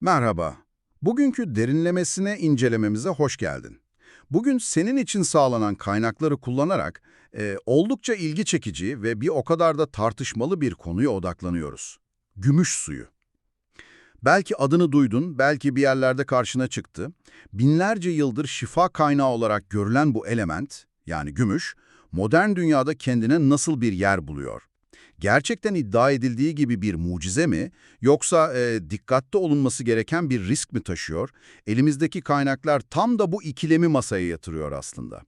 Merhaba. Bugünkü derinlemesine incelememize hoş geldin. Bugün senin için sağlanan kaynakları kullanarak e, oldukça ilgi çekici ve bir o kadar da tartışmalı bir konuya odaklanıyoruz. Gümüş suyu. Belki adını duydun, belki bir yerlerde karşına çıktı. Binlerce yıldır şifa kaynağı olarak görülen bu element, yani gümüş, modern dünyada kendine nasıl bir yer buluyor? Gerçekten iddia edildiği gibi bir mucize mi, yoksa e, dikkatli olunması gereken bir risk mi taşıyor? Elimizdeki kaynaklar tam da bu ikilemi masaya yatırıyor aslında.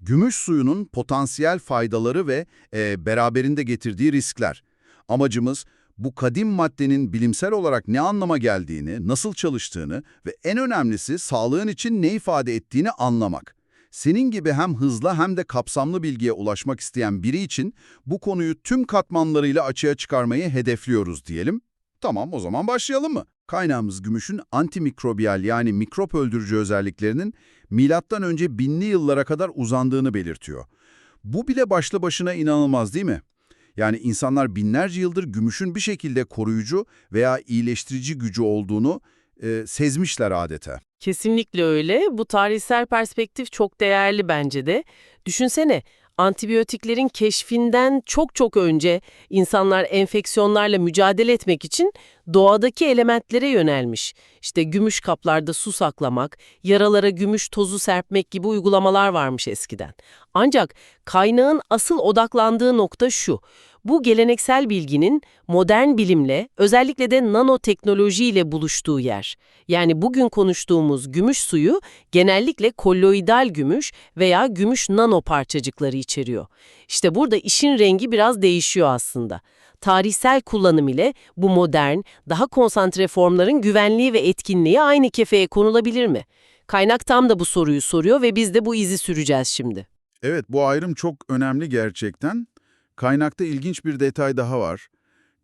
Gümüş suyunun potansiyel faydaları ve e, beraberinde getirdiği riskler. Amacımız bu kadim maddenin bilimsel olarak ne anlama geldiğini, nasıl çalıştığını ve en önemlisi sağlığın için ne ifade ettiğini anlamak. Senin gibi hem hızlı hem de kapsamlı bilgiye ulaşmak isteyen biri için bu konuyu tüm katmanlarıyla açığa çıkarmayı hedefliyoruz diyelim. Tamam o zaman başlayalım mı? Kaynağımız gümüşün antimikrobiyal yani mikrop öldürücü özelliklerinin milattan önce binli yıllara kadar uzandığını belirtiyor. Bu bile başlı başına inanılmaz değil mi? Yani insanlar binlerce yıldır gümüşün bir şekilde koruyucu veya iyileştirici gücü olduğunu e, sezmişler adeta. Kesinlikle öyle. Bu tarihsel perspektif çok değerli bence de. Düşünsene, antibiyotiklerin keşfinden çok çok önce insanlar enfeksiyonlarla mücadele etmek için doğadaki elementlere yönelmiş. İşte gümüş kaplarda su saklamak, yaralara gümüş tozu serpmek gibi uygulamalar varmış eskiden. Ancak kaynağın asıl odaklandığı nokta şu. Bu geleneksel bilginin modern bilimle, özellikle de nanoteknolojiyle buluştuğu yer. Yani bugün konuştuğumuz gümüş suyu genellikle kolloidal gümüş veya gümüş nano parçacıkları içeriyor. İşte burada işin rengi biraz değişiyor aslında. Tarihsel kullanım ile bu modern, daha konsantre formların güvenliği ve etkinliği aynı kefeye konulabilir mi? Kaynak tam da bu soruyu soruyor ve biz de bu izi süreceğiz şimdi. Evet bu ayrım çok önemli gerçekten. Kaynakta ilginç bir detay daha var.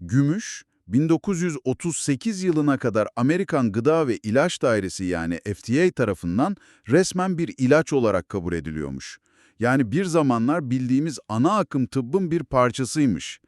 Gümüş, 1938 yılına kadar Amerikan Gıda ve İlaç Dairesi yani FDA tarafından resmen bir ilaç olarak kabul ediliyormuş. Yani bir zamanlar bildiğimiz ana akım tıbbın bir parçasıymış.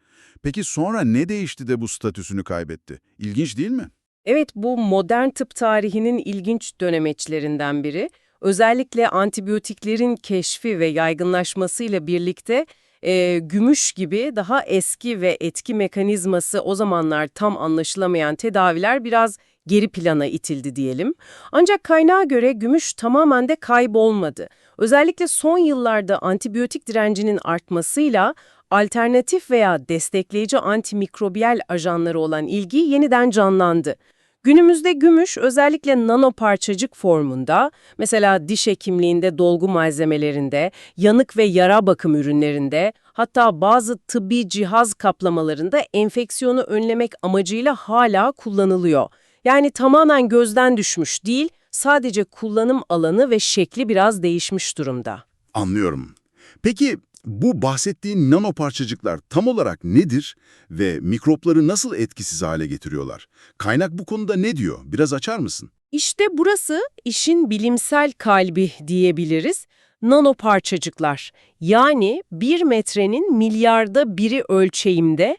Peki sonra ne değişti de bu statüsünü kaybetti? İlginç değil mi? Evet, bu modern tıp tarihinin ilginç dönemeçlerinden biri. Özellikle antibiyotiklerin keşfi ve yaygınlaşmasıyla birlikte e, gümüş gibi daha eski ve etki mekanizması o zamanlar tam anlaşılamayan tedaviler biraz geri plana itildi diyelim. Ancak kaynağa göre gümüş tamamen de kaybolmadı. Özellikle son yıllarda antibiyotik direncinin artmasıyla alternatif veya destekleyici antimikrobiyal ajanları olan ilgi yeniden canlandı. Günümüzde gümüş özellikle nano parçacık formunda, mesela diş hekimliğinde dolgu malzemelerinde, yanık ve yara bakım ürünlerinde, hatta bazı tıbbi cihaz kaplamalarında enfeksiyonu önlemek amacıyla hala kullanılıyor. Yani tamamen gözden düşmüş değil, sadece kullanım alanı ve şekli biraz değişmiş durumda. Anlıyorum. Peki bu bahsettiğin nanoparçacıklar tam olarak nedir ve mikropları nasıl etkisiz hale getiriyorlar? Kaynak bu konuda ne diyor? Biraz açar mısın? İşte burası işin bilimsel kalbi diyebiliriz. Nanoparçacıklar yani bir metrenin milyarda biri ölçeğimde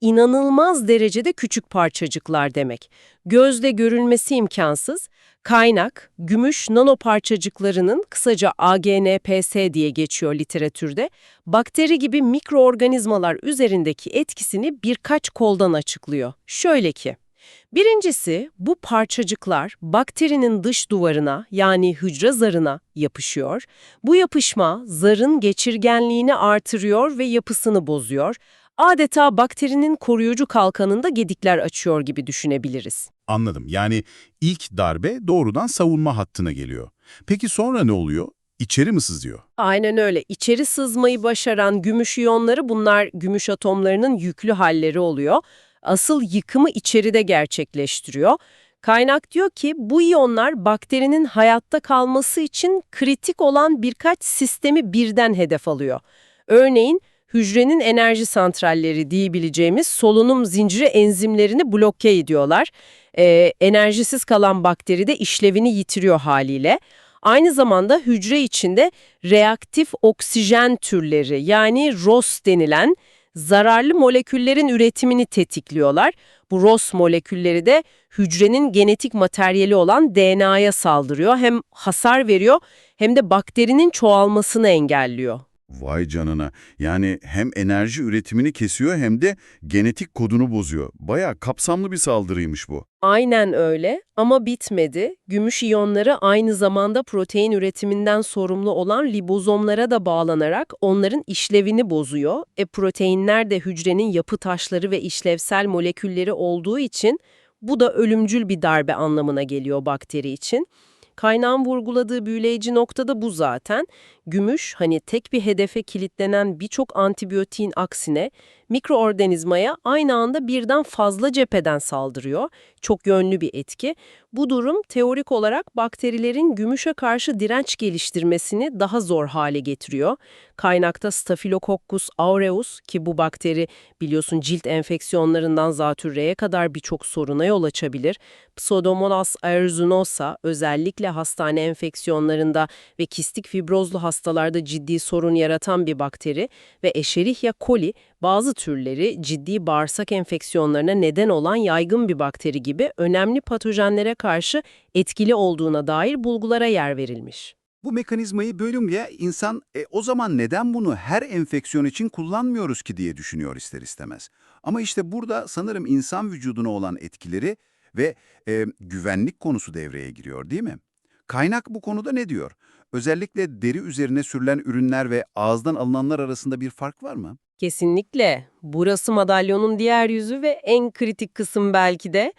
inanılmaz derecede küçük parçacıklar demek. Gözle görülmesi imkansız. Kaynak, gümüş nanoparçacıklarının kısaca AGNPS diye geçiyor literatürde, bakteri gibi mikroorganizmalar üzerindeki etkisini birkaç koldan açıklıyor. Şöyle ki, Birincisi, bu parçacıklar bakterinin dış duvarına yani hücre zarına yapışıyor. Bu yapışma zarın geçirgenliğini artırıyor ve yapısını bozuyor. Adeta bakterinin koruyucu kalkanında gedikler açıyor gibi düşünebiliriz. Anladım. Yani ilk darbe doğrudan savunma hattına geliyor. Peki sonra ne oluyor? İçeri mi sızıyor? Aynen öyle. İçeri sızmayı başaran gümüş iyonları bunlar gümüş atomlarının yüklü halleri oluyor. Asıl yıkımı içeride gerçekleştiriyor. Kaynak diyor ki bu iyonlar bakterinin hayatta kalması için kritik olan birkaç sistemi birden hedef alıyor. Örneğin hücrenin enerji santralleri diyebileceğimiz solunum zinciri enzimlerini bloke ediyorlar. Ee, enerjisiz kalan bakteri de işlevini yitiriyor haliyle. Aynı zamanda hücre içinde reaktif oksijen türleri yani ROS denilen zararlı moleküllerin üretimini tetikliyorlar. Bu ROS molekülleri de hücrenin genetik materyali olan DNA'ya saldırıyor. Hem hasar veriyor hem de bakterinin çoğalmasını engelliyor. Vay canına. Yani hem enerji üretimini kesiyor hem de genetik kodunu bozuyor. Bayağı kapsamlı bir saldırıymış bu. Aynen öyle ama bitmedi. Gümüş iyonları aynı zamanda protein üretiminden sorumlu olan libozomlara da bağlanarak onların işlevini bozuyor. E proteinler de hücrenin yapı taşları ve işlevsel molekülleri olduğu için bu da ölümcül bir darbe anlamına geliyor bakteri için. Kaynağın vurguladığı büyüleyici nokta da bu zaten. Gümüş hani tek bir hedefe kilitlenen birçok antibiyotiğin aksine mikroorganizmaya aynı anda birden fazla cepheden saldırıyor. Çok yönlü bir etki. Bu durum teorik olarak bakterilerin gümüşe karşı direnç geliştirmesini daha zor hale getiriyor. Kaynakta Staphylococcus aureus ki bu bakteri biliyorsun cilt enfeksiyonlarından zatürreye kadar birçok soruna yol açabilir. Pseudomonas aeruginosa özellikle hastane enfeksiyonlarında ve kistik fibrozlu hastalarda ciddi sorun yaratan bir bakteri ve Escherichia coli bazı türleri ciddi bağırsak enfeksiyonlarına neden olan yaygın bir bakteri gibi önemli patojenlere karşı etkili olduğuna dair bulgulara yer verilmiş. Bu mekanizmayı bölünce insan e, o zaman neden bunu her enfeksiyon için kullanmıyoruz ki diye düşünüyor ister istemez. Ama işte burada sanırım insan vücuduna olan etkileri ve e, güvenlik konusu devreye giriyor değil mi? Kaynak bu konuda ne diyor? Özellikle deri üzerine sürülen ürünler ve ağızdan alınanlar arasında bir fark var mı? Kesinlikle. Burası madalyonun diğer yüzü ve en kritik kısım belki de.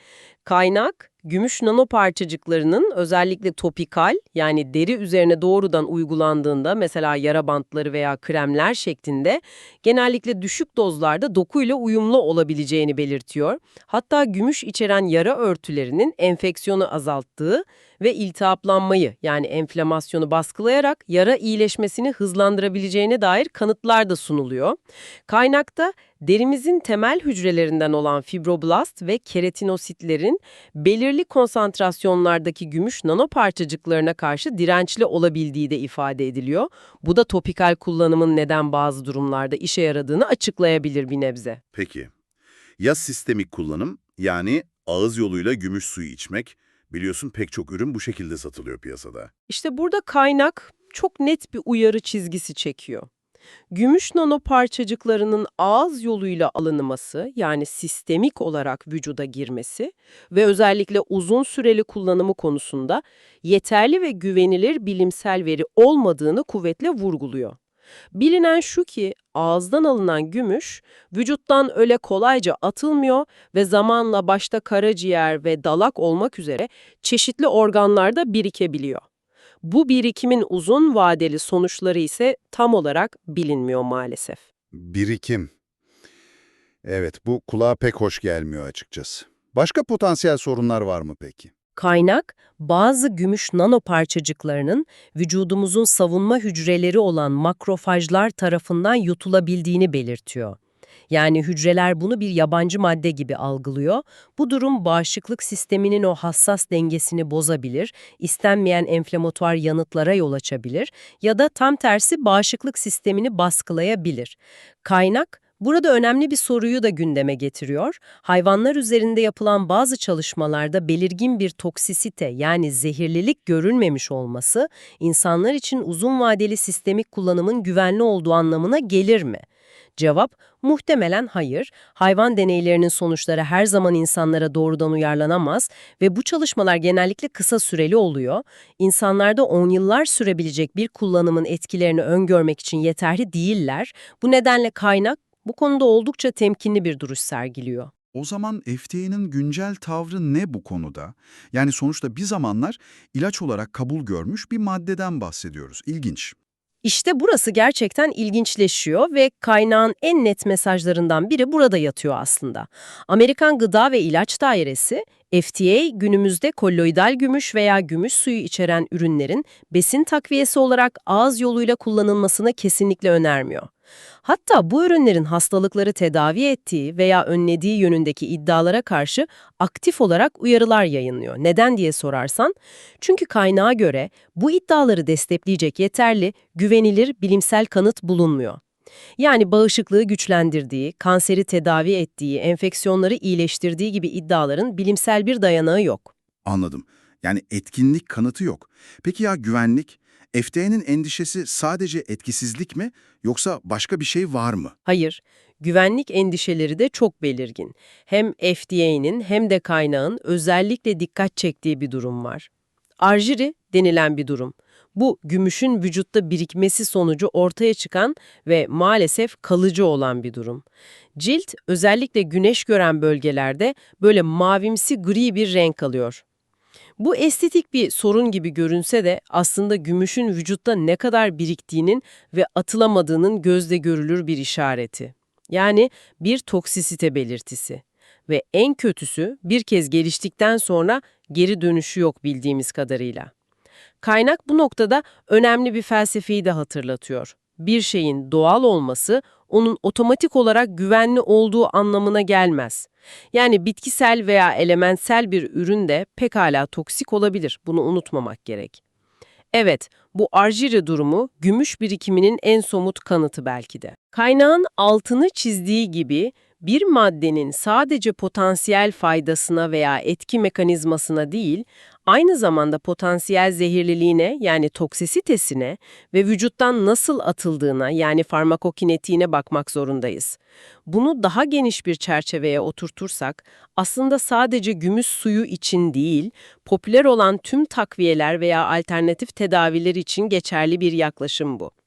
Kaynak, gümüş nanoparçacıklarının özellikle topikal yani deri üzerine doğrudan uygulandığında mesela yara bantları veya kremler şeklinde genellikle düşük dozlarda dokuyla uyumlu olabileceğini belirtiyor. Hatta gümüş içeren yara örtülerinin enfeksiyonu azalttığı ve iltihaplanmayı yani enflamasyonu baskılayarak yara iyileşmesini hızlandırabileceğine dair kanıtlar da sunuluyor. Kaynakta derimizin temel hücrelerinden olan fibroblast ve keratinositlerin belirli konsantrasyonlardaki gümüş nanoparçacıklarına karşı dirençli olabildiği de ifade ediliyor. Bu da topikal kullanımın neden bazı durumlarda işe yaradığını açıklayabilir bir nebze. Peki. Ya sistemik kullanım yani ağız yoluyla gümüş suyu içmek. Biliyorsun pek çok ürün bu şekilde satılıyor piyasada. İşte burada kaynak çok net bir uyarı çizgisi çekiyor. Gümüş nanoparçacıklarının ağız yoluyla alınması yani sistemik olarak vücuda girmesi ve özellikle uzun süreli kullanımı konusunda yeterli ve güvenilir bilimsel veri olmadığını kuvvetle vurguluyor. Bilinen şu ki ağızdan alınan gümüş vücuttan öyle kolayca atılmıyor ve zamanla başta karaciğer ve dalak olmak üzere çeşitli organlarda birikebiliyor. Bu birikimin uzun vadeli sonuçları ise tam olarak bilinmiyor maalesef. Birikim. Evet, bu kulağa pek hoş gelmiyor açıkçası. Başka potansiyel sorunlar var mı peki? Kaynak, bazı gümüş nanoparçacıklarının vücudumuzun savunma hücreleri olan makrofajlar tarafından yutulabildiğini belirtiyor. Yani hücreler bunu bir yabancı madde gibi algılıyor. Bu durum bağışıklık sisteminin o hassas dengesini bozabilir, istenmeyen enflamatuar yanıtlara yol açabilir ya da tam tersi bağışıklık sistemini baskılayabilir. Kaynak, Burada önemli bir soruyu da gündeme getiriyor. Hayvanlar üzerinde yapılan bazı çalışmalarda belirgin bir toksisite yani zehirlilik görülmemiş olması insanlar için uzun vadeli sistemik kullanımın güvenli olduğu anlamına gelir mi? Cevap muhtemelen hayır. Hayvan deneylerinin sonuçları her zaman insanlara doğrudan uyarlanamaz ve bu çalışmalar genellikle kısa süreli oluyor. İnsanlarda on yıllar sürebilecek bir kullanımın etkilerini öngörmek için yeterli değiller. Bu nedenle kaynak bu konuda oldukça temkinli bir duruş sergiliyor. O zaman FDA'nın güncel tavrı ne bu konuda? Yani sonuçta bir zamanlar ilaç olarak kabul görmüş bir maddeden bahsediyoruz. İlginç. İşte burası gerçekten ilginçleşiyor ve kaynağın en net mesajlarından biri burada yatıyor aslında. Amerikan Gıda ve İlaç Dairesi, FDA günümüzde kolloidal gümüş veya gümüş suyu içeren ürünlerin besin takviyesi olarak ağız yoluyla kullanılmasını kesinlikle önermiyor. Hatta bu ürünlerin hastalıkları tedavi ettiği veya önlediği yönündeki iddialara karşı aktif olarak uyarılar yayınlıyor. Neden diye sorarsan, çünkü kaynağa göre bu iddiaları destekleyecek yeterli, güvenilir bilimsel kanıt bulunmuyor. Yani bağışıklığı güçlendirdiği, kanseri tedavi ettiği, enfeksiyonları iyileştirdiği gibi iddiaların bilimsel bir dayanağı yok. Anladım. Yani etkinlik kanıtı yok. Peki ya güvenlik? FDA'nın endişesi sadece etkisizlik mi yoksa başka bir şey var mı? Hayır, güvenlik endişeleri de çok belirgin. Hem FDA'nın hem de kaynağın özellikle dikkat çektiği bir durum var. Arjiri denilen bir durum. Bu, gümüşün vücutta birikmesi sonucu ortaya çıkan ve maalesef kalıcı olan bir durum. Cilt, özellikle güneş gören bölgelerde böyle mavimsi gri bir renk alıyor. Bu estetik bir sorun gibi görünse de aslında gümüşün vücutta ne kadar biriktiğinin ve atılamadığının gözle görülür bir işareti. Yani bir toksisite belirtisi. Ve en kötüsü bir kez geliştikten sonra geri dönüşü yok bildiğimiz kadarıyla. Kaynak bu noktada önemli bir felsefeyi de hatırlatıyor. Bir şeyin doğal olması onun otomatik olarak güvenli olduğu anlamına gelmez. Yani bitkisel veya elementsel bir ürün de pekala toksik olabilir. Bunu unutmamak gerek. Evet, bu arjiri durumu gümüş birikiminin en somut kanıtı belki de. Kaynağın altını çizdiği gibi bir maddenin sadece potansiyel faydasına veya etki mekanizmasına değil, aynı zamanda potansiyel zehirliliğine yani toksisitesine ve vücuttan nasıl atıldığına yani farmakokinetiğine bakmak zorundayız. Bunu daha geniş bir çerçeveye oturtursak, aslında sadece gümüş suyu için değil, popüler olan tüm takviyeler veya alternatif tedaviler için geçerli bir yaklaşım bu.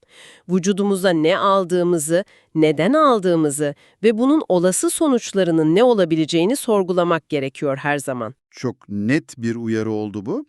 Vücudumuza ne aldığımızı, neden aldığımızı ve bunun olası sonuçlarının ne olabileceğini sorgulamak gerekiyor her zaman. Çok net bir uyarı oldu bu.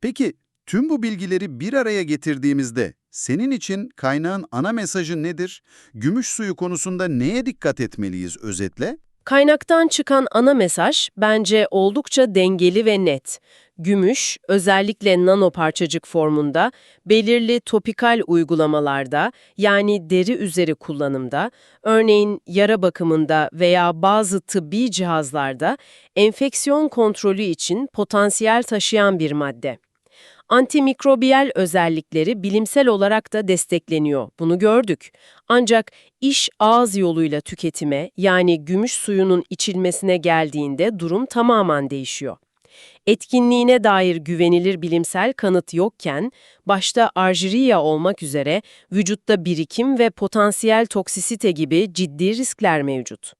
Peki tüm bu bilgileri bir araya getirdiğimizde senin için kaynağın ana mesajı nedir? Gümüş suyu konusunda neye dikkat etmeliyiz özetle? Kaynaktan çıkan ana mesaj bence oldukça dengeli ve net. Gümüş, özellikle nano parçacık formunda, belirli topikal uygulamalarda yani deri üzeri kullanımda, örneğin yara bakımında veya bazı tıbbi cihazlarda enfeksiyon kontrolü için potansiyel taşıyan bir madde. Antimikrobiyal özellikleri bilimsel olarak da destekleniyor. Bunu gördük. Ancak iş ağız yoluyla tüketime yani gümüş suyunun içilmesine geldiğinde durum tamamen değişiyor. Etkinliğine dair güvenilir bilimsel kanıt yokken, başta arjiriya olmak üzere vücutta birikim ve potansiyel toksisite gibi ciddi riskler mevcut.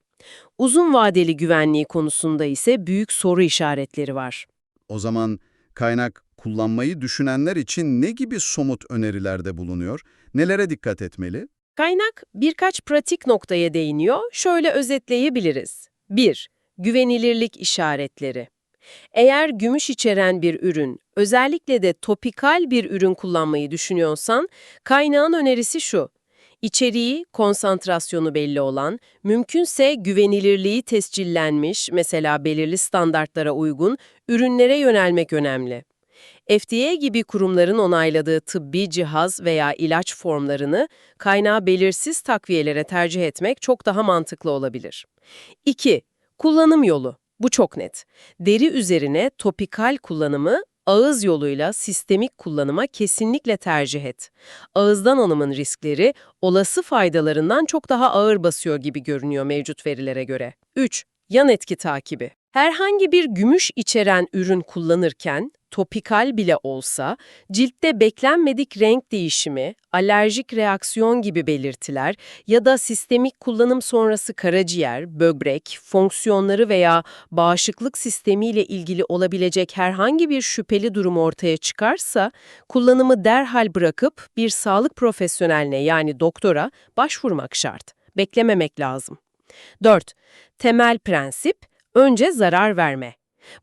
Uzun vadeli güvenliği konusunda ise büyük soru işaretleri var. O zaman kaynak kullanmayı düşünenler için ne gibi somut önerilerde bulunuyor? Nelere dikkat etmeli? Kaynak birkaç pratik noktaya değiniyor. Şöyle özetleyebiliriz. 1. Güvenilirlik işaretleri. Eğer gümüş içeren bir ürün, özellikle de topikal bir ürün kullanmayı düşünüyorsan, kaynağın önerisi şu. İçeriği, konsantrasyonu belli olan, mümkünse güvenilirliği tescillenmiş, mesela belirli standartlara uygun, ürünlere yönelmek önemli. FDA gibi kurumların onayladığı tıbbi cihaz veya ilaç formlarını kaynağı belirsiz takviyelere tercih etmek çok daha mantıklı olabilir. 2. Kullanım yolu. Bu çok net. Deri üzerine topikal kullanımı ağız yoluyla sistemik kullanıma kesinlikle tercih et. Ağızdan alımın riskleri olası faydalarından çok daha ağır basıyor gibi görünüyor mevcut verilere göre. 3. Yan etki takibi. Herhangi bir gümüş içeren ürün kullanırken, topikal bile olsa, ciltte beklenmedik renk değişimi, alerjik reaksiyon gibi belirtiler ya da sistemik kullanım sonrası karaciğer, böbrek, fonksiyonları veya bağışıklık sistemiyle ilgili olabilecek herhangi bir şüpheli durum ortaya çıkarsa, kullanımı derhal bırakıp bir sağlık profesyoneline yani doktora başvurmak şart. Beklememek lazım. 4. Temel prensip, önce zarar verme.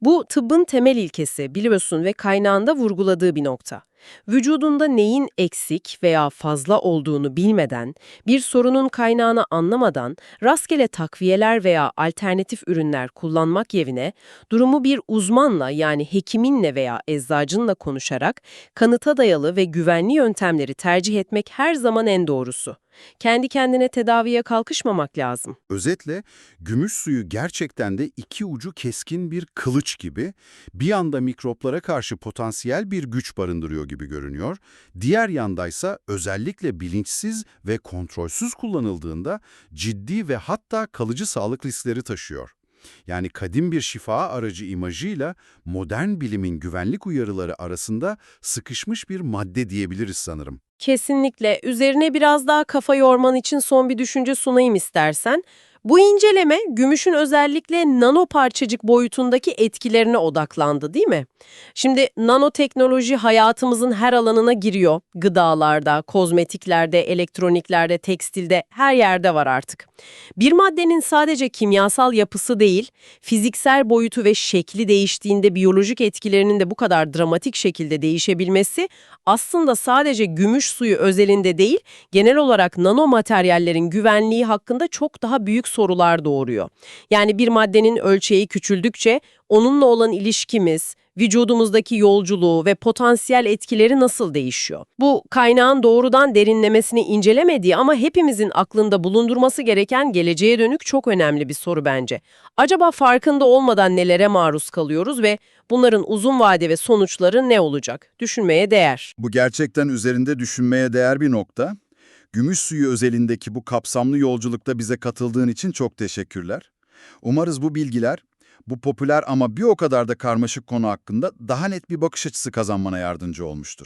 Bu tıbbın temel ilkesi biliyorsun ve kaynağında vurguladığı bir nokta. Vücudunda neyin eksik veya fazla olduğunu bilmeden, bir sorunun kaynağını anlamadan rastgele takviyeler veya alternatif ürünler kullanmak yerine durumu bir uzmanla yani hekiminle veya eczacınla konuşarak kanıta dayalı ve güvenli yöntemleri tercih etmek her zaman en doğrusu. Kendi kendine tedaviye kalkışmamak lazım. Özetle gümüş suyu gerçekten de iki ucu keskin bir kılıç gibi bir yanda mikroplara karşı potansiyel bir güç barındırıyor gibi görünüyor. Diğer yandaysa özellikle bilinçsiz ve kontrolsüz kullanıldığında ciddi ve hatta kalıcı sağlık riskleri taşıyor. Yani kadim bir şifa aracı imajıyla modern bilimin güvenlik uyarıları arasında sıkışmış bir madde diyebiliriz sanırım. Kesinlikle. Üzerine biraz daha kafa yorman için son bir düşünce sunayım istersen. Bu inceleme gümüşün özellikle nano parçacık boyutundaki etkilerine odaklandı değil mi? Şimdi nanoteknoloji hayatımızın her alanına giriyor. Gıdalarda, kozmetiklerde, elektroniklerde, tekstilde her yerde var artık. Bir maddenin sadece kimyasal yapısı değil, fiziksel boyutu ve şekli değiştiğinde biyolojik etkilerinin de bu kadar dramatik şekilde değişebilmesi aslında sadece gümüş suyu özelinde değil, genel olarak nanomateryallerin güvenliği hakkında çok daha büyük sorular doğuruyor. Yani bir maddenin ölçeği küçüldükçe onunla olan ilişkimiz, vücudumuzdaki yolculuğu ve potansiyel etkileri nasıl değişiyor? Bu kaynağın doğrudan derinlemesini incelemediği ama hepimizin aklında bulundurması gereken geleceğe dönük çok önemli bir soru bence. Acaba farkında olmadan nelere maruz kalıyoruz ve bunların uzun vade ve sonuçları ne olacak? Düşünmeye değer. Bu gerçekten üzerinde düşünmeye değer bir nokta. Gümüş suyu özelindeki bu kapsamlı yolculukta bize katıldığın için çok teşekkürler. Umarız bu bilgiler, bu popüler ama bir o kadar da karmaşık konu hakkında daha net bir bakış açısı kazanmana yardımcı olmuştur.